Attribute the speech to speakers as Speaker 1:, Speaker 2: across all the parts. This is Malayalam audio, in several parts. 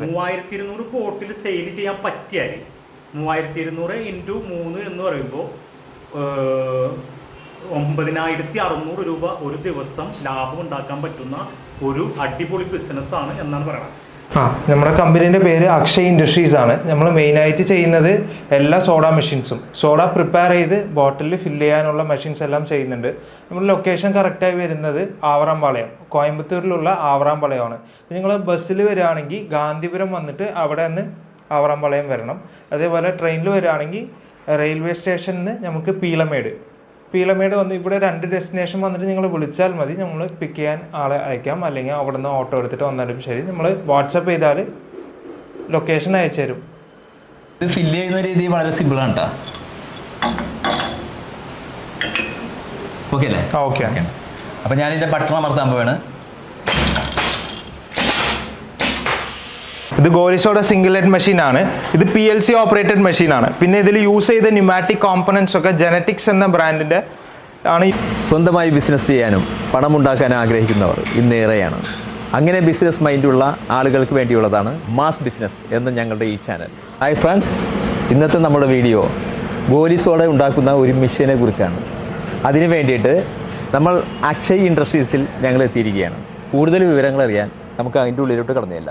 Speaker 1: മൂവായിരത്തി ഇരുന്നൂറ് കോട്ടിൽ സെയിൽ ചെയ്യാൻ പറ്റിയാൽ മൂവായിരത്തി ഇരുന്നൂറ് ഇന്റു മൂന്ന് എന്ന് പറയുമ്പോൾ ഒമ്പതിനായിരത്തി അറുന്നൂറ് രൂപ ഒരു ദിവസം ലാഭം ഉണ്ടാക്കാൻ പറ്റുന്ന ഒരു അടിപൊളി ബിസിനസ്സാണ് എന്നാണ് പറയുന്നത്.
Speaker 2: ആ നമ്മുടെ കമ്പനീന്റെ പേര് അക്ഷയ് ഇൻഡസ്ട്രീസ് ആണ്. നമ്മൾ മെയിനായിട്ട് ചെയ്യുന്നത് എല്ലാ സോഡ മെഷീൻസും. സോഡ പ്രിപ്പയർ ചെയ്ത് ബോട്ടിലിൽ ഫില്ല് ചെയ്യാനുള്ള മെഷീൻസ് എല്ലാം ചെയ്യുന്നുണ്ട്. നമ്മുടെ ലൊക്കേഷൻ കറക്റ്റായി വരുന്നത് ആവറാംപാളയം കോയമ്പത്തൂരിലുള്ള ആവറാംപാളയമാണ്. നിങ്ങൾ ബസ്സിൽ വരികയാണെങ്കിൽ ഗാന്ധിപുരം വന്നിട്ട് അവിടെ നിന്ന് ആവറാംപാളയം വരണം. അതേപോലെ ട്രെയിനിൽ വരികയാണെങ്കിൽ റെയിൽവേ സ്റ്റേഷനിൽ നിന്ന് നമുക്ക് പീളമേട് പീളമേട് വന്ന് ഇവിടെ രണ്ട് ഡെസ്റ്റിനേഷൻ വന്നിട്ട് നിങ്ങൾ വിളിച്ചാൽ മതി. നമ്മൾ പിക്ക് ചെയ്യാൻ ആളെ അയക്കാം. അല്ലെങ്കിൽ അവിടെ നിന്ന് ഓട്ടോ എടുത്തിട്ട് വന്നാലും ശരി. നമ്മൾ വാട്സപ്പ് ചെയ്താൽ ലൊക്കേഷൻ അയച്ചു തരും
Speaker 3: ഇത് ഫില്ല് ചെയ്യുന്ന രീതി വളരെ സിമ്പിൾ ആണ് കേട്ടോ ഓക്കെ അല്ലേ?
Speaker 2: ഓക്കെ ഓക്കെ
Speaker 3: അപ്പം ഞാൻ ഇതിന്റെ ബട്ടൺ അമർത്താൻ പോവാണ്.
Speaker 2: ഇത് ഗോലിസോടെ സിംഗിൾ ഹെഡ് മെഷീൻ ആണ്. ഇത് P L C operated machine ആണ്. പിന്നെ ഇതിൽ യൂസ് ചെയ്ത ന്യൂമാറ്റിക് കോമ്പണൻസ് ഒക്കെ ജനറ്റിക്സ് എന്ന ബ്രാൻഡിന്റെ ആണ്
Speaker 3: സ്വന്തമായി ബിസിനസ് ചെയ്യാനും പണം ഉണ്ടാക്കാനും ആഗ്രഹിക്കുന്നവർ ഇന്നേറെയാണ് അങ്ങനെ ബിസിനസ് മൈൻഡുള്ള ആളുകൾക്ക് വേണ്ടിയുള്ളതാണ് മാസ് ബിസിനസ് എന്ന ഞങ്ങളുടെ ഈ ചാനൽ ഹായ് ഫ്രണ്ട്സ് ഇന്നത്തെ നമ്മുടെ വീഡിയോ ഗോലിസോടെ ഉണ്ടാക്കുന്ന ഒരു മെഷീനെ കുറിച്ചാണ്. അതിനു വേണ്ടിയിട്ട് നമ്മൾ അക്ഷയ് ഇൻഡസ്ട്രീസിൽ ഞങ്ങൾ എത്തിയിരിക്കുകയാണ്. കൂടുതൽ വിവരങ്ങൾ അറിയാൻ നമുക്ക് അതിന്റെ ഉള്ളിലോട്ട് കടന്നില്ല.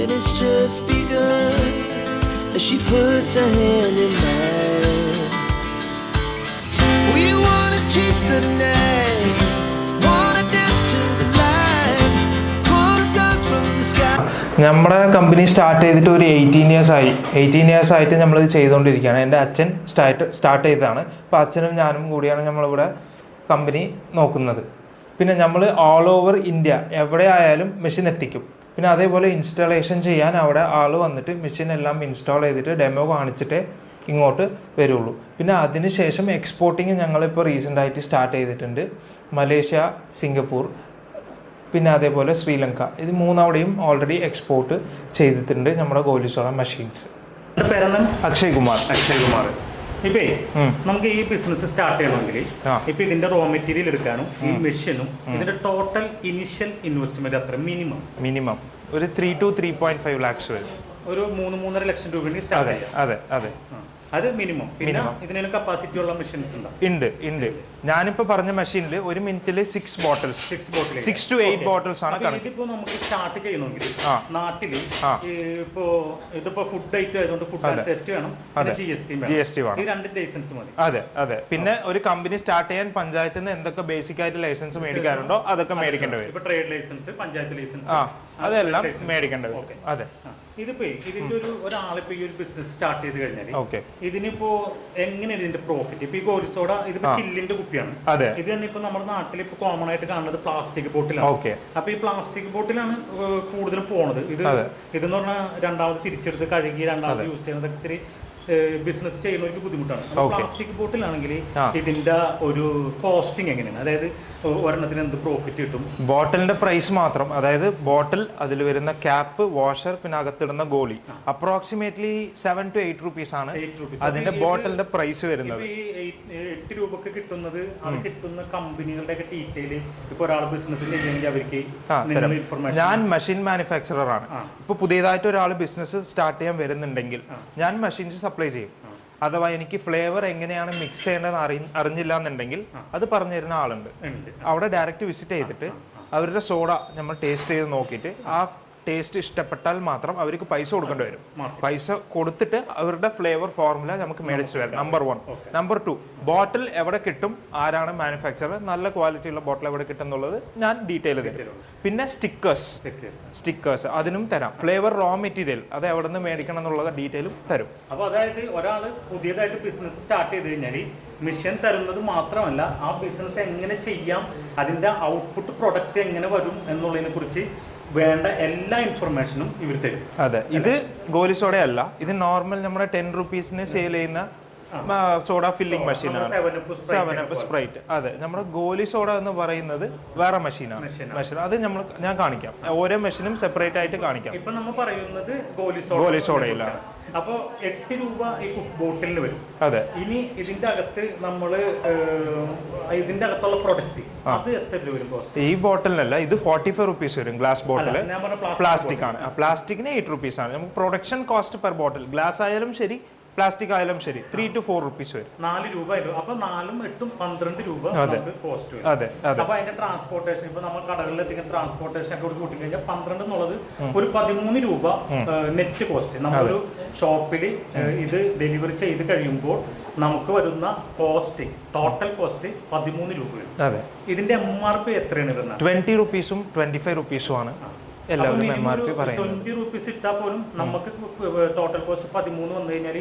Speaker 4: and it's just begun. As she puts her hand in mine. We wanna chase the night, wanna dance to the light, pull stars from the sky.
Speaker 2: നമ്മുടെ കമ്പനി സ്റ്റാർട്ട് ചെയ്തിട്ട് ഒരു എയ്റ്റീൻ ഇയേഴ്സ് ആയി. എയ്റ്റീൻ ഇയേഴ്സ് ആയിട്ട് നമ്മളിത് ചെയ്തുകൊണ്ടിരിക്കുകയാണ് എന്റെ അച്ഛൻ സ്റ്റാർട്ട് സ്റ്റാർട്ട് ചെയ്തതാണ്. അപ്പോൾ അച്ഛനും ഞാനും കൂടിയാണ് നമ്മളിവിടെ കമ്പനി നോക്കുന്നത്. പിന്നെ നമ്മൾ ഓൾ ഓവർ ഇന്ത്യ എവിടെ ആയാലും മെഷീൻ എത്തിക്കും. പിന്നെ അതേപോലെ ഇൻസ്റ്റാളേഷൻ ചെയ്യാൻ അവിടെ ആൾ വന്നിട്ട് മെഷീൻ എല്ലാം ഇൻസ്റ്റാൾ ചെയ്തിട്ട് ഡെമോ കാണിച്ചിട്ടേ ഇങ്ങോട്ട് വരുള്ളൂ. പിന്നെ അതിനുശേഷം എക്സ്പോർട്ടിങ് ഞങ്ങളിപ്പോൾ റീസെന്റ് ആയിട്ട് സ്റ്റാർട്ട് ചെയ്തിട്ടുണ്ട്. മലേഷ്യ സിംഗപ്പൂർ പിന്നെ അതേപോലെ ശ്രീലങ്ക. ഇത് മൂന്നവിടെയും ഓൾറെഡി എക്സ്പോർട്ട് ചെയ്തിട്ടുണ്ട് നമ്മുടെ ഗോലിസോള മെഷീൻസ്
Speaker 1: എന്റെ പേരെന്താണ്
Speaker 2: അക്ഷയ് കുമാർ.
Speaker 1: അക്ഷയ് കുമാർ. ഇപ്പേ നമുക്ക് ഈ ബിസിനസ് സ്റ്റാർട്ട് ചെയ്യണമെങ്കിൽ ഇപ്പൊ ഇതിന്റെ റോ മെറ്റീരിയൽ എടുക്കാനും ഈ മെഷീനും ഇതിന്റെ ടോട്ടൽ ഇനിഷ്യൽ ഇൻവെസ്റ്റ്മെന്റ് അത്ര മിനിമം
Speaker 2: മിനിമം ഒരു three to three point five lakhs വരും.
Speaker 1: ഒരു മൂന്ന് മൂന്നര ലക്ഷം രൂപ സ്റ്റാർട്ട് ചെയ്യാം.
Speaker 2: അതെ അതെ.
Speaker 1: അത് മിനിമം പിന്നെ. ഇതിന് കപ്പാസിറ്റി ഉള്ള മെഷീൻസ്
Speaker 2: ഉണ്ട്? ഉണ്ട് ഞാനിപ്പോ പറഞ്ഞ മെഷീനിൽ ഒരു മിനിറ്റിൽ six bottles
Speaker 1: six bottle
Speaker 2: six to eight bottles ആണ്.
Speaker 1: ഇതിപ്പോ നമുക്ക് സ്റ്റാർട്ട് ചെയ്യണമെങ്കിൽ. നാട്ടിൽ ഇപ്പോ ഇതിപ്പോ ഫുഡ് ഐറ്റം ആയതുകൊണ്ട് ഫുഡ്. സെറ്റ് വേണം G S T
Speaker 2: G S T വേണം.
Speaker 1: ഈ രണ്ട് ലൈസൻസ് മതി.
Speaker 2: അതെ അതെ. പിന്നെ ഒരു കമ്പനി സ്റ്റാർട്ട് ചെയ്യാൻ പഞ്ചായത്തിൽ നിന്ന് എന്തൊക്കെ ബേസിക് ആയിട്ട് ലൈസൻസ് മേടിക്കാറുണ്ടോ അതൊക്കെ മേടിക്കേണ്ടി വരും.
Speaker 1: ഇപ്പൊ ട്രേഡ് ലൈസൻസ് പഞ്ചായത്ത് ലൈസൻസ്
Speaker 2: ആ. അതെല്ലാം മേടിക്കേണ്ടത്. അതെ.
Speaker 1: ഇതിപ്പോ ഇതിന്റെ ഒരു ഒരാളിപ്പോ ഈ ഒരു ബിസിനസ് സ്റ്റാർട്ട് ചെയ്ത് കഴിഞ്ഞാൽ
Speaker 2: ഓക്കെ
Speaker 1: ഇതിനിപ്പോ എങ്ങനെയാണ് ഇതിന്റെ പ്രോഫിറ്റ് ഇപ്പൊ ഈ ഗോരിസോഡ ഇതിപ്പോ ചില്ലിന്റെ കുപ്പിയാണ്.
Speaker 2: അതെ.
Speaker 1: ഇത് തന്നെ ഇപ്പൊ നമ്മുടെ നാട്ടിൽ ഇപ്പൊ കോമൺ ആയിട്ട് കാണുന്നത് പ്ലാസ്റ്റിക് ബോട്ടിലാണ്
Speaker 2: ഓക്കെ
Speaker 1: അപ്പൊ ഈ പ്ലാസ്റ്റിക് ബോട്ടിലാണ് കൂടുതലും പോണത്. ഇത്. ഇതെന്ന് പറഞ്ഞാൽ രണ്ടാമത് തിരിച്ചെടുത്ത് കഴുകി രണ്ടാമത് യൂസ് ചെയ്യുന്നത് ഇത്തിരി ബിസിനസ് ചെയ്യുന്നവർക്ക് ബുദ്ധിമുട്ടാണ്. പ്ലാസ്റ്റിക് ബോട്ടിലാണെങ്കിൽ
Speaker 2: ആണെങ്കിൽ
Speaker 1: ഇതിന്റെ ഒരു കോസ്റ്റിംഗ് എങ്ങനെയാണ്? അതായത് ഒരെണ്ണത്തിന് എന്ത് പ്രോഫിറ്റ് കിട്ടും?
Speaker 2: ബോട്ടിലിന്റെ പ്രൈസ് മാത്രം അതായത് ബോട്ടിൽ അതിൽ വരുന്ന ക്യാപ്പ് വാഷർ പിന്നെ അകത്തിടുന്ന goalie approximately seven to eight rupees ആണ് അതിന്റെ ബോട്ടിലിന്റെ പ്രൈസ് വരുന്നത്.
Speaker 1: എട്ട് രൂപക്ക് കിട്ടുന്നത് അത് കിട്ടുന്ന കമ്പനികളുടെ ഒക്കെ ഡീറ്റെയിൽ ഇപ്പൊ ഒരാൾ ബിസിനസ് ചെയ്യണമെങ്കിൽ അവർക്ക്
Speaker 2: ഞാൻ മെഷീൻ മാനുഫാക്ചറർ ആണ്. ഇപ്പൊ പുതിയതായിട്ട് ഒരാൾ ബിസിനസ് സ്റ്റാർട്ട് ചെയ്യാൻ വരുന്നുണ്ടെങ്കിൽ ഞാൻ മെഷീൻസ് സപ്ലൈ ചെയ്യും. അഥവാ എനിക്ക് ഫ്ലേവർ എങ്ങനെയാണ് മിക്സ് ചെയ്യേണ്ടതെന്ന് അറി അറിഞ്ഞില്ല എന്നുണ്ടെങ്കിൽ അത് പറഞ്ഞു തരുന്ന ആളുണ്ട്. അവിടെ ഡയറക്റ്റ് വിസിറ്റ് ചെയ്തിട്ട് അവരുടെ സോഡ നമ്മൾ ടേസ്റ്റ് ചെയ്ത് നോക്കിയിട്ട് ആ ടേസ്റ്റ് ഇഷ്ടപ്പെട്ടാൽ മാത്രം അവർക്ക് പൈസ കൊടുക്കേണ്ടി വരും. പൈസ കൊടുത്തിട്ട് അവരുടെ ഫ്ലേവർ ഫോർമുല നമുക്ക് മേടിച്ചു വരാം. Number one number two bottle എവിടെ കിട്ടും ആരാണ് മാനുഫാക്ചറർ നല്ല ക്വാളിറ്റിയുള്ള ബോട്ടിൽ എവിടെ കിട്ടും എന്നുള്ളത് ഞാൻ ഡീറ്റെയിൽ തരും. പിന്നെ സ്റ്റിക്കേഴ്സ് സ്റ്റിക്കേഴ്സ് അതിനും തരാം. ഫ്ലേവർ റോ മെറ്റീരിയൽ അത് എവിടെ നിന്ന് മേടിക്കണം എന്നുള്ള ഡീറ്റെയിലും തരും.
Speaker 1: അപ്പൊ അതായത് ഒരാൾ പുതിയതായിട്ട് ബിസിനസ് സ്റ്റാർട്ട് ചെയ്ത് കഴിഞ്ഞാൽ മിഷൻ തരുന്നത് മാത്രമല്ല ആ ബിസിനസ് എങ്ങനെ ചെയ്യാം അതിന്റെ ഔട്ട്പുട്ട് പ്രൊഡക്റ്റ് എങ്ങനെ വരും എന്നുള്ളതിനെ കുറിച്ച് വേണ്ട എല്ലാ ഇൻഫർമേഷനും ഇവർ തരും.
Speaker 2: അതെ. ഇത് ഗോലി സോഡ അല്ല ഇത് നോർമൽ നമ്മുടെ ടെൻ റുപ്പീസിന് സെയിൽ ചെയ്യുന്ന സോഡ ഫില്ലിംഗ് മെഷീനാണ് സെവൻ അപ്പ് സ്പ്രൈറ്റ് അതെ. നമ്മുടെ ഗോലി സോഡ എന്ന് പറയുന്നത് വേറെ മെഷീനാണ് മെഷീൻ അത് നമ്മൾ ഞാൻ കാണിക്കാം. ഓരോ മെഷീനും സെപ്പറേറ്റ് ആയിട്ട് കാണിക്കാം.
Speaker 1: ഇപ്പൊ നമ്മൾ പറയുന്നത് ഗോലി
Speaker 2: സോഡയിലാണ്.
Speaker 1: അപ്പൊ എട്ട് രൂപ ഈ ബോട്ടിലിന് വരും.
Speaker 2: അതെ.
Speaker 1: ഇനി ഇതിന്റെ അകത്ത് നമ്മൾ ഇതിന്റെ അകത്തുള്ള പ്രൊഡക്റ്റ് അത് എത്ര രൂപ വരും കോസ്റ്റ്
Speaker 2: ഈ ബോട്ടിലിനല്ല ഇത് ഫോർട്ടി ഫൈവ് റുപ്പീസ് വരും ഗ്ലാസ് ബോട്ടിൽ പ്ലാസ്റ്റിക് ആണ്. പ്ലാസ്റ്റിക്കിന് എയ്റ്റ് റുപ്പീസ് ആണ്. നമുക്ക് production cost per bottle glass ആയാലും ശരി പ്ലാസ്റ്റിക് ആയാലും ശരി. ത്രീ ടു ഫോർ റുപ്പീസ് വരും.
Speaker 1: നാല് രൂപ അപ്പൊ നാലും എട്ടും പന്ത്രണ്ട് രൂപ കോസ്റ്റ് വരും.
Speaker 2: അതെ അതെ.
Speaker 1: അപ്പൊ അതിന്റെ ട്രാൻസ്പോർട്ടേഷൻ ഇപ്പൊ നമ്മൾ കടകളിൽ എത്തിക്കുന്ന ട്രാൻസ്പോർട്ടേഷൻ ഒക്കെ കൂട്ടി കഴിഞ്ഞാൽ പന്ത്രണ്ട് എന്നുള്ളത് ഒരു പതിമൂന്ന് രൂപ നെറ്റ് കോസ്റ്റ് നമ്മളൊരു ഷോപ്പിൽ ഇത് ഡെലിവറി ചെയ്ത് കഴിയുമ്പോൾ നമുക്ക് വരുന്ന കോസ്റ്റ് ടോട്ടൽ കോസ്റ്റ് പതിമൂന്ന് രൂപ വരും.
Speaker 2: അതെ.
Speaker 1: ഇതിന്റെ എം ആർ പി എത്രയാണ് വരുന്നത്?
Speaker 2: ട്വന്റി റുപ്പീസും ട്വന്റി ഫൈവ് റുപ്പീസും ആണ്. എല്ലാവരും എം ആർ പി പറയുന്നത്.
Speaker 1: ട്വന്റി റുപ്പീസ് ഇട്ടാൽ പോലും നമുക്ക് ടോട്ടൽ കോസ്റ്റ് പതിമൂന്ന് വന്നു കഴിഞ്ഞാൽ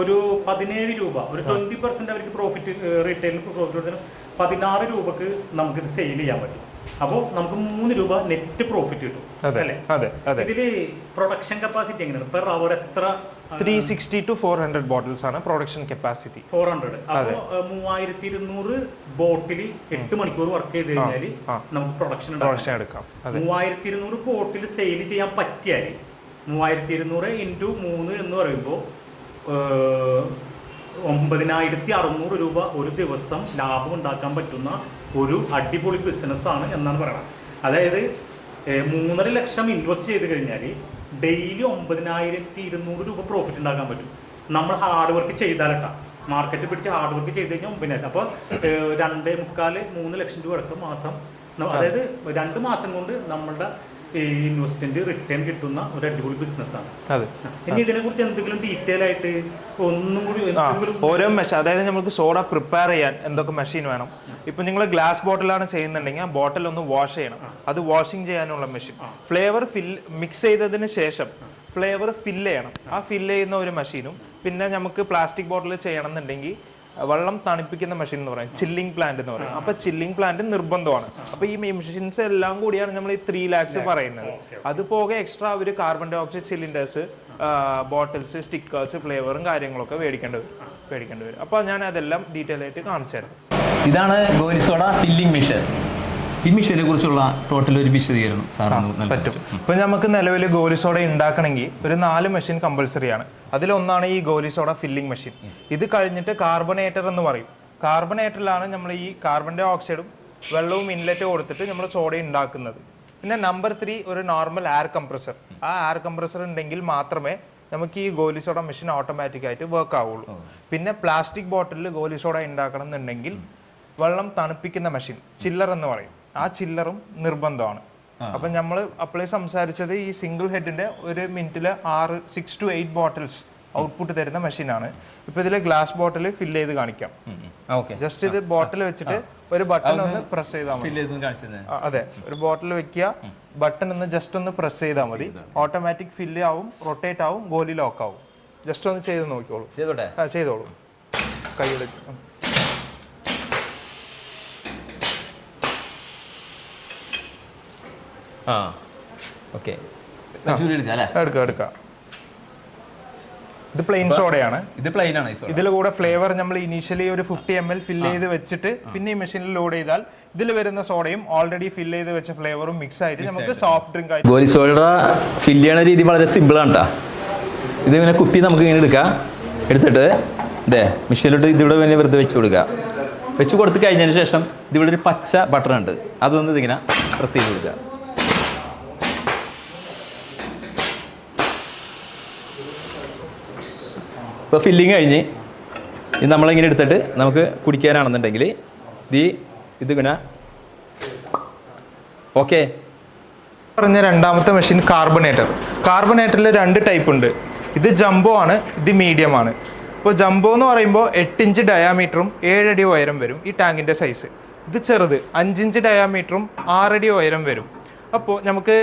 Speaker 1: ഒരു പതിനേഴ് രൂപ ഒരു ട്വന്റി പെർസെന്റ് അവർക്ക് പ്രോഫിറ്റ് റീറ്റെയിൽ പ്രോഫിറ്റ് പതിനാറ് രൂപക്ക് നമുക്കിത് സെയിൽ ചെയ്യാൻ പറ്റും. അപ്പോൾ നമുക്ക് മൂന്ന് രൂപ നെറ്റ് പ്രോഫിറ്റ് കിട്ടും അല്ലേ?
Speaker 2: അതെ അതെ.
Speaker 1: ഇതിൽ പ്രൊഡക്ഷൻ കപ്പാസിറ്റി എങ്ങനെയാണ്? പെർ അവർ എത്ര
Speaker 2: three sixty to four hundred bottles ആണ് പ്രൊഡക്ഷൻ കപ്പാസിറ്റി
Speaker 1: ഫോർ ഹൺഡ്രഡ് അപ്പോൾ മൂവായിരത്തി ഇരുന്നൂറ് ബോട്ടിൽ എട്ട് മണിക്കൂർ വർക്ക് ചെയ്ത് കഴിഞ്ഞാൽ നമുക്ക് പ്രൊഡക്ഷൻ
Speaker 2: പ്രൊഡക്ഷൻ എടുക്കാം.
Speaker 1: മൂവായിരത്തി ഇരുന്നൂറ് ബോട്ടിൽ സെയിൽ ചെയ്യാൻ പറ്റിയാൽ മൂവായിരത്തി ഇരുന്നൂറ് ഇന്റു മൂന്ന് എന്ന് പറയുമ്പോൾ ഒമ്പതിനായിരത്തി അറുന്നൂറ് രൂപ ഒരു ദിവസം ലാഭം ഉണ്ടാക്കാൻ പറ്റുന്ന ഒരു അടിപൊളി ബിസിനസ്സാണ് എന്നാണ് പറയുന്നത്. അതായത് മൂന്നര ലക്ഷം ഇൻവെസ്റ്റ് ചെയ്ത് കഴിഞ്ഞാൽ ഡെയിലി ഒമ്പതിനായിരത്തി ഇരുന്നൂറ് രൂപ പ്രോഫിറ്റ് ഉണ്ടാക്കാൻ പറ്റും. നമ്മൾ ഹാർഡ് വർക്ക് ചെയ്താലട്ടാ. മാർക്കറ്റ് പിടിച്ച് ഹാർഡ് വർക്ക് ചെയ്ത് കഴിഞ്ഞാൽ ഒമ്പതിനായിരം. അപ്പോൾ രണ്ടേ മുക്കാൽ മൂന്ന് ലക്ഷം രൂപ അടക്കം മാസം അതായത് രണ്ട് മാസം കൊണ്ട് നമ്മളുടെ ഇൻവെസ്റ്റ്മെന്റ് റിട്ടേൺ കിട്ടുന്ന ഒരു അടിപൊളി ബിസിനസ്സാണ്
Speaker 2: അതെ.
Speaker 1: ഇനി ഇതിനെ കുറിച്ച് എന്തെങ്കിലും ഡീറ്റെയിൽ ആയിട്ട് ഒന്നും കൂടി
Speaker 2: ഓരോ മെഷീൻ അതായത് നമുക്ക് സോഡ പ്രിപ്പയർ ചെയ്യാൻ എന്തൊക്കെ മെഷീൻ വേണം. ഇപ്പൊ നിങ്ങൾ ഗ്ലാസ് ബോട്ടിലാണ് ചെയ്യുന്നുണ്ടെങ്കിൽ ആ ബോട്ടിൽ ഒന്ന് വാഷ് ചെയ്യണം. അത് വാഷിംഗ് ചെയ്യാനുള്ള മെഷീൻ ഫ്ലേവർ ഫിൽ മിക്സ് ചെയ്തതിന് ശേഷം ഫ്ലേവർ ഫില്ല് ചെയ്യണം. ആ ഫില്ല് ചെയ്യുന്ന ഒരു മെഷീനും പിന്നെ നമുക്ക് പ്ലാസ്റ്റിക് ബോട്ടിൽ ചെയ്യണം എന്നുണ്ടെങ്കിൽ വെള്ളം തണുപ്പിക്കുന്ന മെഷീൻ എന്ന് പറയും. ചില്ലിംഗ് പ്ലാന്റ് എന്ന് പറയും. അപ്പൊ ചില്ലിംഗ് പ്ലാന്റ് നിർബന്ധമാണ്. അപ്പൊ ഈ മെഷീൻസ് എല്ലാം കൂടിയാണ് നമ്മൾ ഈ ത്രീ ലാക്സ് പറയുന്നത്. അത് പോകെ എക്സ്ട്രാ അവർ carbon dioxide cylinders bottles stickers ഫ്ലേവറും കാര്യങ്ങളൊക്കെ മേടിക്കേണ്ടി വരും. മേടിക്കേണ്ടി വരും. അപ്പോൾ ഞാൻ അതെല്ലാം ഡീറ്റെയിൽ ആയിട്ട് കാണിച്ചു തരാം
Speaker 3: ഇതാണ് ഗോരിസോഡ ഫില്ലിംഗ് മിഷൻ ഈ മിഷനെ കുറിച്ചുള്ള ടോട്ടൽ ഒരു വിശദീകരണം സാറാണ്
Speaker 2: പറ്റും. ഇപ്പൊ നമുക്ക് നിലവിൽ ഗോലി സോഡ ഉണ്ടാക്കണമെങ്കിൽ ഒരു നാല് മെഷീൻ കമ്പൾസറി ആണ്. അതിലൊന്നാണ് ഈ ഗോലി സോഡ ഫില്ലിംഗ് മെഷീൻ ഇത് കഴിഞ്ഞിട്ട് കാർബണേറ്റർ എന്ന് പറയും. കാർബണേറ്ററിലാണ് നമ്മൾ ഈ കാർബൺ ഡൈ ഓക്സൈഡും വെള്ളവും ഇൻലെറ്റും കൊടുത്തിട്ട് നമ്മൾ സോഡ ഉണ്ടാക്കുന്നത് പിന്നെ നമ്പർ ത്രീ ഒരു നോർമൽ എയർ കംപ്രസർ ആ എയർ കംപ്രസർ ഉണ്ടെങ്കിൽ മാത്രമേ നമുക്ക് ഈ ഗോലി സോഡ മെഷീൻ ഓട്ടോമാറ്റിക് ആയിട്ട് വർക്ക് ആവുള്ളൂ. പിന്നെ പ്ലാസ്റ്റിക് ബോട്ടിലിൽ ഗോലി സോഡ ഉണ്ടാക്കണം എന്നുണ്ടെങ്കിൽ വെള്ളം തണുപ്പിക്കുന്ന മെഷീൻ ചില്ലർ എന്ന് പറയും. ആ ചില്ലറും നിർബന്ധമാണ്. അപ്പൊ നമ്മൾ അപ്പോഴേ സംസാരിച്ചത് ഈ സിംഗിൾ ഹെഡിന്റെ ഒരു മിനിറ്റിൽ ആറ് six to eight bottles output തരുന്ന മെഷീനാണ് ഇപ്പൊ ഇതിലെ ഗ്ലാസ് ബോട്ടിൽ ഫിൽ ചെയ്ത് കാണിക്കാം. ജസ്റ്റ് ഇത് ബോട്ടിൽ വെച്ചിട്ട് ഒരു ബട്ടൺ ഒന്ന് പ്രസ് ചെയ്താൽ മതി. അതെ. ഒരു ബോട്ടിൽ വെക്കുക ബട്ടൺ ഒന്ന് ജസ്റ്റ് ഒന്ന് പ്രസ് ചെയ്താൽ മതി. ഓട്ടോമാറ്റിക് ഫില്ല് ആവും റൊട്ടേറ്റ് ആവും ഗോലി ലോക്ക് ആവും. ജസ്റ്റ് ഒന്ന് ചെയ്ത് നോക്കിക്കോളൂ.
Speaker 3: ചെയ്തോളൂ.
Speaker 2: കൈ ചെയ്തോളൂ
Speaker 3: ആ. ഓക്കെ. എടുക്കാം
Speaker 2: എടുക്കാം ഇത് പ്ലെയിൻ സോഡയാണ്
Speaker 3: ഇത് പ്ലെയിൻ ആണ് സോഡ
Speaker 2: ഇതിൽ കൂടെ ഫ്ലേവർ നമ്മൾ ഇനീഷ്യലി ഒരു ഫിഫ്റ്റി എം എൽ ഫില്ല് ചെയ്ത് വെച്ചിട്ട് പിന്നെ ഈ മെഷീനിൽ ലോഡ് ചെയ്താൽ ഇതിൽ വരുന്ന സോഡയും ഓൾറെഡി ഫിൽ ചെയ്ത് വെച്ച ഫ്ലേവറും മിക്സ് ആയിട്ട് നമുക്ക് സോഫ്റ്റ് ഡ്രിങ്ക് ആയിട്ട്
Speaker 3: ഗോലി സോഡ ഫില്ല് ചെയ്യണ രീതി വളരെ സിമ്പിൾ ആണ് കേട്ടോ ഇത് ഇങ്ങനെ കുപ്പി നമുക്ക് ഇങ്ങനെ എടുക്കാം. എടുത്തിട്ട് ഇതേ മെഷീനിലോട്ട് ഇതിവിടെ പിന്നെ വെറുതെ വെച്ച് കൊടുക്കുക. വെച്ച് കൊടുത്ത് കഴിഞ്ഞതിന് ശേഷം ഇതിവിടെ ഒരു പച്ച ബട്ടൺ ഉണ്ട്. അതൊന്ന് ഇതിങ്ങനെ പ്രസ് ചെയ്ത് കൊടുക്കുക. ഇപ്പോൾ ഫില്ലിങ് കഴിഞ്ഞ് ഇത് നമ്മളിങ്ങനെ എടുത്തിട്ട് നമുക്ക് കുടിക്കാനാണെന്നുണ്ടെങ്കിൽ ഇത് ഇതിങ്ങനെ ഓക്കെ
Speaker 2: പറഞ്ഞ രണ്ടാമത്തെ മെഷീൻ കാർബണേറ്റർ കാർബണേറ്ററിൽ രണ്ട് ടൈപ്പ് ഉണ്ട്. ഇത് ജംബോ ആണ് ഇത് മീഡിയം ആണ്. ഇപ്പോൾ ജംബോ എന്ന് പറയുമ്പോൾ എട്ടിഞ്ച് ഡയാമീറ്ററും ഏഴടി ഉയരം വരും ഈ ടാങ്കിന്റെ സൈസ് ഇത് ചെറുത് അഞ്ചിഞ്ച് ഡയാമീറ്ററും ആറടി ഉയരം വരും. അപ്പോൾ നമുക്ക്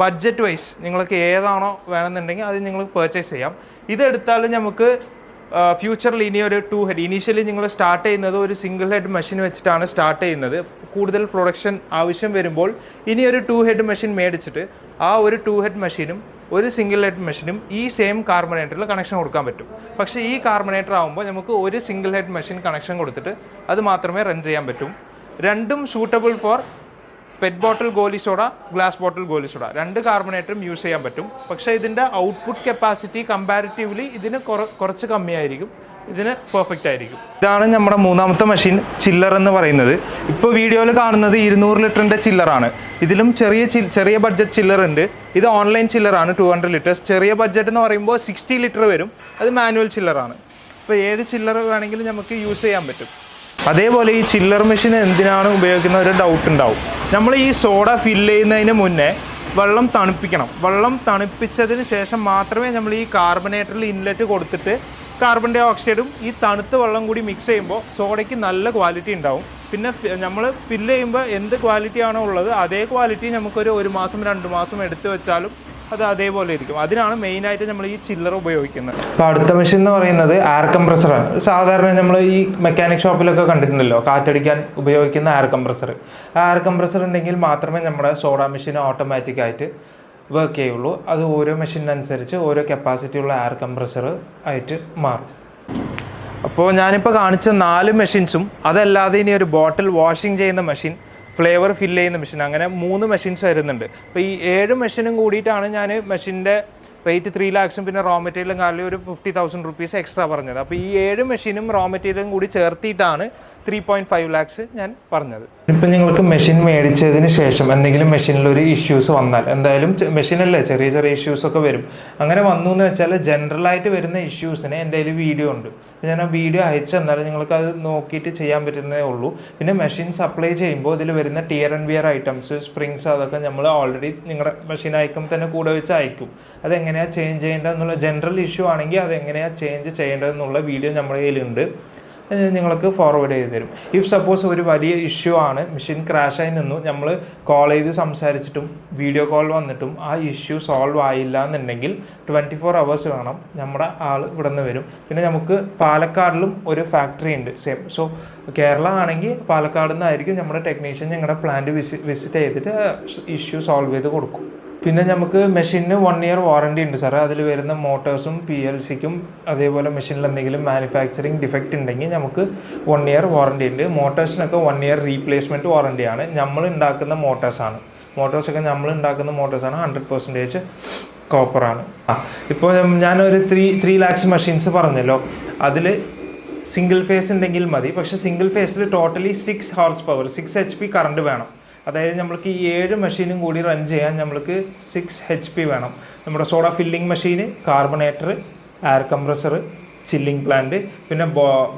Speaker 2: ബഡ്ജറ്റ് വൈസ് നിങ്ങൾക്ക് ഏതാണോ വേണമെന്നുണ്ടെങ്കിൽ അത് നിങ്ങൾ പർച്ചേസ് ചെയ്യാം. ഇതെടുത്താൽ നമുക്ക് ഫ്യൂച്ചറിൽ ഇനി ഒരു ടു ഹെഡ് ഇനീഷ്യലി നിങ്ങൾ സ്റ്റാർട്ട് ചെയ്യുന്നത് ഒരു സിംഗിൾ ഹെഡ് മെഷീൻ വെച്ചിട്ടാണ് സ്റ്റാർട്ട് ചെയ്യുന്നത്. കൂടുതൽ പ്രൊഡക്ഷൻ ആവശ്യം വരുമ്പോൾ ഇനി ഒരു ടു ഹെഡ് മെഷീൻ മേടിച്ചിട്ട് ആ ഒരു ടു ഹെഡ് മെഷീനും ഒരു സിംഗിൾ ഹെഡ് മെഷീനും ഈ സെയിം കാർബണേറ്ററിൽ കണക്ഷൻ കൊടുക്കാൻ പറ്റും. പക്ഷേ ഈ കാർബണേറ്റർ ആകുമ്പോൾ നമുക്ക് ഒരു സിംഗിൾ ഹെഡ് മെഷീൻ കണക്ഷൻ കൊടുത്തിട്ട് അത് മാത്രമേ റൺ ചെയ്യാൻ പറ്റും. രണ്ടും സൂട്ടബിൾ ഫോർ പെറ്റ് ബോട്ടിൽ ഗോലി സോഡ ഗ്ലാസ് ബോട്ടിൽ ഗോലി സോഡ രണ്ട് കാർബണേറ്ററും യൂസ് ചെയ്യാൻ പറ്റും. പക്ഷേ ഇതിന്റെ ഔട്ട്പുട്ട് കപ്പാസിറ്റി കമ്പാരിറ്റീവ്ലി ഇതിന് കുറ- കുറച്ച് കമ്മിയായിരിക്കും. ഇതിന് പെർഫെക്റ്റ് ആയിരിക്കും. ഇതാണ് നമ്മുടെ മൂന്നാമത്തെ മെഷീൻ ചില്ലർ എന്ന് പറയുന്നത്. ഇപ്പോൾ വീഡിയോയിൽ കാണുന്നത് ഇരുന്നൂറ് ലിറ്ററിന്റെ ചില്ലറാണ് ഇതിലും ചെറിയ ചെറിയ ബഡ്ജറ്റ് ചില്ലർ ഉണ്ട്. ഇത് ഓൺലൈൻ ചില്ലറാണ് ടു ഹൺഡ്രഡ് ലിറ്റേഴ്സ് ചെറിയ ബഡ്ജറ്റ് എന്ന് പറയുമ്പോൾ സിക്സ്റ്റി ലിറ്റർ വരും. അത് മാനുവൽ ചില്ലറാണ് അപ്പോൾ ഏത് ചില്ലർ വേണമെങ്കിലും നമുക്ക് യൂസ് ചെയ്യാൻ പറ്റും. അതേപോലെ ഈ ചില്ലർ മെഷീൻ എന്തിനാണ് ഉപയോഗിക്കുന്ന ഒരു ഡൗട്ട് ഉണ്ടാവും. നമ്മൾ ഈ സോഡ ഫില്ല് ചെയ്യുന്നതിന് മുന്നേ വെള്ളം തണുപ്പിക്കണം. വെള്ളം തണുപ്പിച്ചതിന് ശേഷം മാത്രമേ നമ്മൾ ഈ കാർബണേറ്ററിൽ ഇൻലെറ്റ് കൊടുത്തിട്ട് കാർബൺ ഡൈ ഓക്സൈഡും ഈ തണുത്ത വെള്ളം കൂടി മിക്സ് ചെയ്യുമ്പോൾ സോഡയ്ക്ക് നല്ല ക്വാളിറ്റി ഉണ്ടാവും. പിന്നെ നമ്മൾ ഫില്ല് ചെയ്യുമ്പോൾ എന്ത് ക്വാളിറ്റിയാണോ ഉള്ളത് അതേ ക്വാളിറ്റി നമുക്കൊരു ഒരു മാസം രണ്ട് മാസം എടുത്തു വെച്ചാലും അത് അതേപോലെ ഇരിക്കും. അതിനാണ് മെയിൻ ആയിട്ട് നമ്മൾ ഈ ചില്ലർ ഉപയോഗിക്കുന്നത്. അപ്പോൾ അടുത്ത മെഷീൻ എന്ന് പറയുന്നത് എയർ കംപ്രസറാണ് സാധാരണ നമ്മൾ ഈ മെക്കാനിക് ഷോപ്പിലൊക്കെ കണ്ടിട്ടുണ്ടല്ലോ കാറ്റടിക്കാൻ ഉപയോഗിക്കുന്ന എയർ കംപ്രസർ എയർ കംപ്രസർ ഉണ്ടെങ്കിൽ മാത്രമേ നമ്മുടെ സോഡ മെഷീൻ ഓട്ടോമാറ്റിക് ആയിട്ട് വർക്ക് ചെയ്യുള്ളൂ. അത് ഓരോ മെഷീനനുസരിച്ച് ഓരോ കപ്പാസിറ്റി ഉള്ള എയർ കംപ്രസർ ആയിട്ട് മാറും. അപ്പോൾ ഞാനിപ്പോൾ കാണിച്ച നാല് മെഷീൻസും അതല്ലാതെ ഇനി ഒരു ബോട്ടിൽ വാഷിംഗ് ചെയ്യുന്ന മെഷീൻ ഫ്ലേവർ ഫില്ല് ചെയ്യുന്ന മെഷീൻ അങ്ങനെ മൂന്ന് മെഷീൻസ് വരുന്നുണ്ട്. അപ്പോൾ ഈ ഏഴ് മെഷീനും കൂടിയിട്ടാണ് ഞാൻ മെഷീന്റെ റേറ്റ് ത്രീ ലാക്സും പിന്നെ റോ മെറ്റീരിയലും കാലിൽ ഒരു ഫിഫ്റ്റി തൗസൻഡ് റുപ്പീസ് എക്സ്ട്രാ പറഞ്ഞത്. അപ്പോൾ ഈ ഏഴ് മെഷീനും റോ മെറ്റീരിയലും കൂടി ചേർത്തിയിട്ടാണ് ത്രീ പോയിന്റ് ഫൈവ് ലാക്സ് ഞാൻ പറഞ്ഞത്. ഇപ്പം നിങ്ങൾക്ക് മെഷീൻ മേടിച്ചതിന് ശേഷം എന്തെങ്കിലും മെഷീനിൽ ഒരു ഇഷ്യൂസ് വന്നാൽ എന്തായാലും മെഷീനല്ലേ ചെറിയ ചെറിയ ഇഷ്യൂസ് ഒക്കെ വരും. അങ്ങനെ വന്നു എന്ന് വെച്ചാൽ ജനറലായിട്ട് വരുന്ന ഇഷ്യൂസിന് എന്റെ കയ്യിൽ വീഡിയോ ഉണ്ട്. ഞാൻ ആ വീഡിയോ അയച്ചു തന്നാൽ നിങ്ങൾക്ക് അത് നോക്കിയിട്ട് ചെയ്യാൻ പറ്റുന്നേ ഉള്ളൂ. പിന്നെ മെഷീൻ സപ്ലൈ ചെയ്യുമ്പോൾ ഇതിൽ വരുന്ന tear and wear items springs അതൊക്കെ നമ്മൾ ഓൾറെഡി നിങ്ങളുടെ മെഷീൻ അയക്കുമ്പോൾ തന്നെ കൂടെ വെച്ച് അയക്കും. അതെങ്ങനെയാണ് ചേഞ്ച് ചെയ്യേണ്ടതെന്നുള്ള ജനറൽ ഇഷ്യൂ ആണെങ്കിൽ അതെങ്ങനെയാണ് ചേഞ്ച് ചെയ്യേണ്ടതെന്നുള്ള വീഡിയോ നമ്മുടെ കയ്യിലുണ്ട്. നിങ്ങൾക്ക് ഫോർവേഡ് ചെയ്ത് തരും. ഇഫ് സപ്പോസ് ഒരു വലിയ ഇഷ്യൂ ആണ് മെഷീൻ ക്രാഷായി നിന്നു നമ്മൾ കോൾ ചെയ്ത് സംസാരിച്ചിട്ടും വീഡിയോ കോൾ വന്നിട്ടും ആ ഇഷ്യൂ സോൾവ് ആയില്ല എന്നുണ്ടെങ്കിൽ ട്വന്റി ഫോർ അവേഴ്സ് വേണം നമ്മുടെ ആൾ ഇവിടെ നിന്ന് വരും. പിന്നെ നമുക്ക് പാലക്കാടിലും ഒരു ഫാക്ടറി ഉണ്ട് സെയിം സോ കേരള ആണെങ്കിൽ പാലക്കാട് നിന്നായിരിക്കും നമ്മുടെ ടെക്നീഷ്യൻ ഞങ്ങളുടെ പ്ലാന്റ് വിസി വിസിറ്റ് ചെയ്തിട്ട് ഇഷ്യൂ സോൾവ് ചെയ്ത് കൊടുക്കും. പിന്നെ നമുക്ക് മെഷീനിന് വൺ ഇയർ വാറണ്ടി ഉണ്ട് സാറേ. അതിൽ വരുന്ന മോട്ടേഴ്സും പി എൽ സിക്കും അതേപോലെ മെഷീനിൽ എന്തെങ്കിലും മാനുഫാക്ചറിങ് ഡിഫക്റ്റ് ഉണ്ടെങ്കിൽ നമുക്ക് വൺ ഇയർ വാറണ്ടി ഉണ്ട്. മോട്ടേഴ്സിനൊക്കെ വൺ ഇയർ റീപ്ലേസ്മെന്റ് വാറണ്ടിയാണ് നമ്മൾ ഉണ്ടാക്കുന്ന മോട്ടേഴ്സാണ് മോട്ടോഴ്സൊക്കെ നമ്മൾ ഉണ്ടാക്കുന്ന മോട്ടോഴ്സാണ് ഹൺഡ്രഡ് പെർസെന്റേജ് കോപ്പറാണ് ആ ഇപ്പോൾ ഞാനൊരു ത്രീ ത്രീ ലാക്സ് മെഷീൻസ് പറഞ്ഞല്ലോ. അതിൽ സിംഗിൾ ഫേസ് ഉണ്ടെങ്കിൽ മതി. പക്ഷേ സിംഗിൾ ഫേസിൽ totally six horse power six H P current വേണം. അതായത് നമ്മൾക്ക് ഈ ഏഴ് മെഷീനും കൂടി റൺ ചെയ്യാൻ നമ്മൾക്ക് സിക്സ് എച്ച് പി വേണം. നമ്മുടെ സോഡ ഫില്ലിംഗ് മെഷീന് carbonator air compressor chilling plant പിന്നെ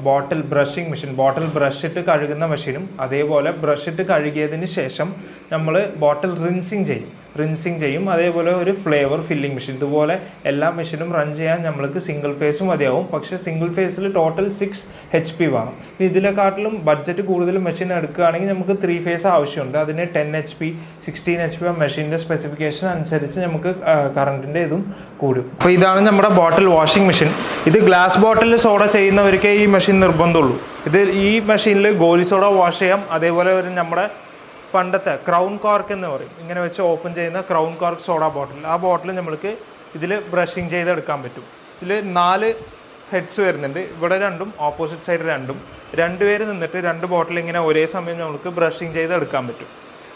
Speaker 2: bottle brushing machine bottle brush ഇട്ട് കഴുകുന്ന മെഷീനും അതേപോലെ ബ്രഷ് ഇട്ട് കഴുകിയതിന് ശേഷം നമ്മൾ ബോട്ടിൽ റിൻസിങ് ചെയ്യും. റിൻസിങ് ചെയ്യും. അതേപോലെ ഒരു ഫ്ലേവർ ഫില്ലിംഗ് മെഷീൻ ഇതുപോലെ എല്ലാ മെഷീനും റൺ ചെയ്യാൻ നമ്മൾക്ക് സിംഗിൾ ഫേസ് മതിയാവും. പക്ഷേ സിംഗിൾ ഫേസിൽ ടോട്ടൽ സിക്സ് എച്ച് പി വേണം. ഇതിനെക്കാട്ടിലും ബഡ്ജറ്റ് കൂടുതൽ മെഷീൻ എടുക്കുകയാണെങ്കിൽ നമുക്ക് ത്രീ ഫേസ് ആവശ്യമുണ്ട്. അതിന് ten H P sixteen H P ആ മെഷീന്റെ സ്പെസിഫിക്കേഷൻ അനുസരിച്ച് നമുക്ക് കറണ്ടിന്റെ ഇതും കൂടും. അപ്പോൾ ഇതാണ് നമ്മുടെ ബോട്ടിൽ വാഷിംഗ് മെഷീൻ ഇത് ഗ്ലാസ് ബോട്ടിൽ സോഡ ചെയ്യുന്നവർക്കേ ഈ മെഷീൻ നിർബന്ധമുള്ളൂ. ഇത് ഈ മെഷീനിൽ ഗോലി സോഡ വാഷ് ചെയ്യാം. അതേപോലെ ഒരു നമ്മുടെ പണ്ടത്തെ ക്രൗൺ കോർക്ക് എന്ന് പറയും. ഇങ്ങനെ വെച്ച് ഓപ്പൺ ചെയ്യുന്ന ക്രൗൺ കോർക്ക് സോഡ ബോട്ടിൽ ആ ബോട്ടിൽ നമ്മൾക്ക് ഇതിൽ ബ്രഷിങ് ചെയ്തെടുക്കാൻ പറ്റും. ഇതിൽ നാല് ഹെഡ്സ് വരുന്നുണ്ട്. ഇവിടെ രണ്ടും ഓപ്പോസിറ്റ് സൈഡ് രണ്ടും. രണ്ടുപേര് നിന്നിട്ട് രണ്ട് ബോട്ടിൽ ഇങ്ങനെ ഒരേ സമയം നമുക്ക് ബ്രഷിങ് ചെയ്തെടുക്കാൻ പറ്റും.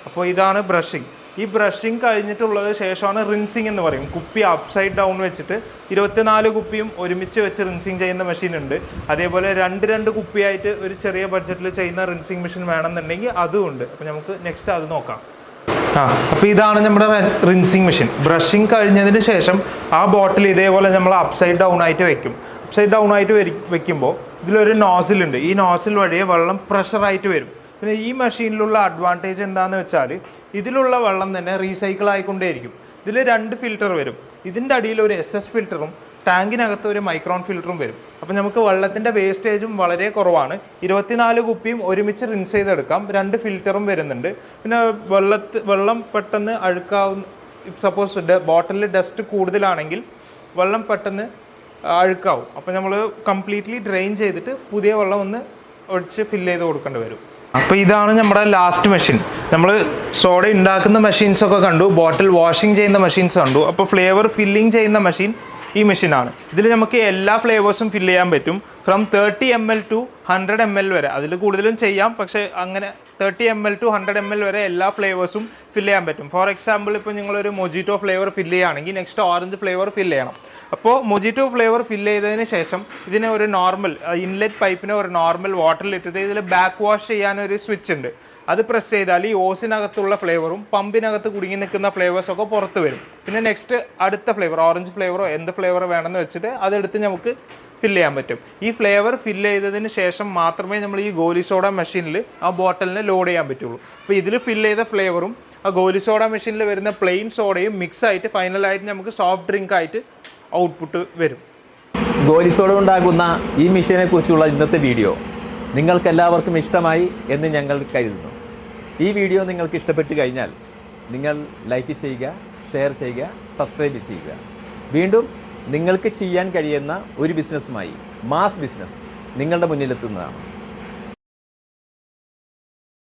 Speaker 2: അപ്പോൾ ഇതാണ് ബ്രഷിങ് ഈ ബ്രഷിങ് കഴിഞ്ഞിട്ടുള്ളത് ശേഷമാണ് റിൻസിങ് എന്ന് പറയും. കുപ്പി അപ്സൈഡ് ഡൗൺ വെച്ചിട്ട് ഇരുപത്തിനാല് കുപ്പിയും ഒരുമിച്ച് വെച്ച് റിൻസിങ് ചെയ്യുന്ന മെഷീൻ ഉണ്ട്. അതേപോലെ രണ്ട് രണ്ട് കുപ്പിയായിട്ട് ഒരു ചെറിയ ബഡ്ജറ്റിൽ ചെയ്യുന്ന റിൻസിങ് മെഷീൻ വേണമെന്നുണ്ടെങ്കിൽ അതും ഉണ്ട്. അപ്പോൾ നമുക്ക് നെക്സ്റ്റ് അത് നോക്കാം. ആ അപ്പോൾ ഇതാണ് നമ്മുടെ റിൻസിങ് മെഷീൻ ബ്രഷിങ് കഴിഞ്ഞതിന് ശേഷം ആ ബോട്ടിൽ ഇതേപോലെ നമ്മൾ അപ്സൈഡ് ഡൗൺ ആയിട്ട് വെക്കും. അപ്സൈഡ് ഡൗൺ ആയിട്ട് വെക്കുമ്പോൾ ഇതിലൊരു നോസിലുണ്ട് ഈ നോസിൽ വഴിയെ വെള്ളം പ്രഷറായിട്ട് വരും. പിന്നെ ഈ മെഷീനിലുള്ള അഡ്വാന്റേജ് എന്താണെന്ന് വെച്ചാൽ ഇതിലുള്ള വെള്ളം തന്നെ റീസൈക്കിൾ ആയിക്കൊണ്ടേയിരിക്കും. ഇതിൽ രണ്ട് ഫിൽറ്റർ വരും. ഇതിന്റെ അടിയിൽ ഒരു എസ് എസ് ഫിൽറ്ററും ടാങ്കിനകത്ത് ഒരു മൈക്രോൺ ഫിൽറ്ററും വരും. അപ്പോൾ നമുക്ക് വെള്ളത്തിന്റെ വേസ്റ്റേജും വളരെ കുറവാണ്. ഇരുപത്തിനാല് കുപ്പിയും ഒരുമിച്ച് റിൻസ് ചെയ്തെടുക്കാം. രണ്ട് ഫിൽറ്ററും വരുന്നുണ്ട്. പിന്നെ വെള്ളത്ത് വെള്ളം പെട്ടെന്ന് അഴുക്കാവുന്ന സപ്പോസ് ബോട്ടിലിൽ ഡസ്റ്റ് കൂടുതലാണെങ്കിൽ വെള്ളം പെട്ടെന്ന് അഴുക്കാവും. അപ്പോൾ നമ്മൾ കംപ്ലീറ്റ്ലി ഡ്രെയിൻ ചെയ്തിട്ട് പുതിയ വെള്ളം ഒന്ന് ഒഴിച്ച് ഫില്ല് ചെയ്ത് കൊടുക്കേണ്ടി വരും. അപ്പോൾ ഇതാണ് നമ്മുടെ ലാസ്റ്റ് മെഷീൻ നമ്മൾ സോഡ ഉണ്ടാക്കുന്ന മെഷീൻസ് ഒക്കെ കണ്ടു ബോട്ടിൽ വാഷിംഗ് ചെയ്യുന്ന മെഷീൻസ് കണ്ടു. അപ്പോൾ ഫ്ലേവർ ഫില്ലിംഗ് ചെയ്യുന്ന മെഷീൻ ഈ മെഷീനാണ് ഇതിൽ നമുക്ക് എല്ലാ ഫ്ലേവേഴ്സും ഫില്ല് ചെയ്യാൻ പറ്റും. From thirty M L to hundred M L വരെ. അതിൽ കൂടുതലും ചെയ്യാം പക്ഷേ അങ്ങനെ thirty M L to hundred M L വരെ എല്ലാ ഫ്ലേവേഴ്സും ഫില്ല് ചെയ്യാൻ പറ്റും. ഫോർ എക്സാമ്പിൾ ഇപ്പോൾ നിങ്ങളൊരു മൊജിറ്റോ ഫ്ലേവർ ഫില്ല് ചെയ്യുകയാണെങ്കിൽ നെക്സ്റ്റ് ഓറഞ്ച് ഫ്ലേവർ ഫില്ല് ചെയ്യണം. അപ്പോൾ മൊജിറ്റോ ഫ്ലേവർ ഫില്ല് ചെയ്തതിന് ശേഷം ഇതിനെ ഒരു നോർമൽ ഇൻലെറ്റ് പൈപ്പിനെ ഒരു നോർമൽ വാട്ടറിൽ ഇട്ടിട്ട് ഇതിൽ ബാക്ക് വാഷ് ചെയ്യാനൊരു സ്വിച്ച് ഉണ്ട്. അത് പ്രസ് ചെയ്താൽ ഈ ഓസിനകത്തുള്ള ഫ്ലേവറും പമ്പിനകത്ത് കുടുങ്ങി നിൽക്കുന്ന ഫ്ലേവേഴ്സൊക്കെ പുറത്ത് വരും. പിന്നെ നെക്സ്റ്റ് അടുത്ത ഫ്ലേവർ ഓറഞ്ച് ഫ്ലേവറോ എന്ത് ഫ്ലേവർ വേണമെന്ന് വെച്ചിട്ട് അതെടുത്ത് നമുക്ക് ഫില്ല് ചെയ്യാൻ പറ്റും. ഈ ഫ്ലേവർ ഫില്ല് ചെയ്തതിന് ശേഷം മാത്രമേ നമ്മൾ ഈ ഗോലി സോഡ മെഷീനിൽ ആ ബോട്ടലിനെ ലോഡ് ചെയ്യാൻ പറ്റുള്ളൂ. അപ്പോൾ ഇതിൽ ഫില്ല് ചെയ്ത ഫ്ലേവറും ആ ഗോലി സോഡ മെഷീനിൽ വരുന്ന പ്ലെയിൻ സോഡയും മിക്സ് ആയിട്ട് ഫൈനലായിട്ട് നമുക്ക് സോഫ്റ്റ് ഡ്രിങ്ക് ആയിട്ട് ഔട്ട്പുട്ട് വരും.
Speaker 3: ഗോലിസോട് ഉണ്ടാകുന്ന ഈ മെഷീനെ കുറിച്ചുള്ള ഇന്നത്തെ വീഡിയോ നിങ്ങൾക്കെല്ലാവർക്കും ഇഷ്ടമായി എന്ന് ഞങ്ങൾ കരുതുന്നു. ഈ വീഡിയോ നിങ്ങൾക്ക് ഇഷ്ടപ്പെട്ട് കഴിഞ്ഞാൽ നിങ്ങൾ ലൈക്ക് ചെയ്യുക ഷെയർ ചെയ്യുക സബ്സ്ക്രൈബ് ചെയ്യുക. വീണ്ടും നിങ്ങൾക്ക് ചെയ്യാൻ കഴിയുന്ന ഒരു ബിസിനസ്സുമായി മാസ് ബിസിനസ് നിങ്ങളുടെ മുന്നിലെത്തുന്നതാണ്.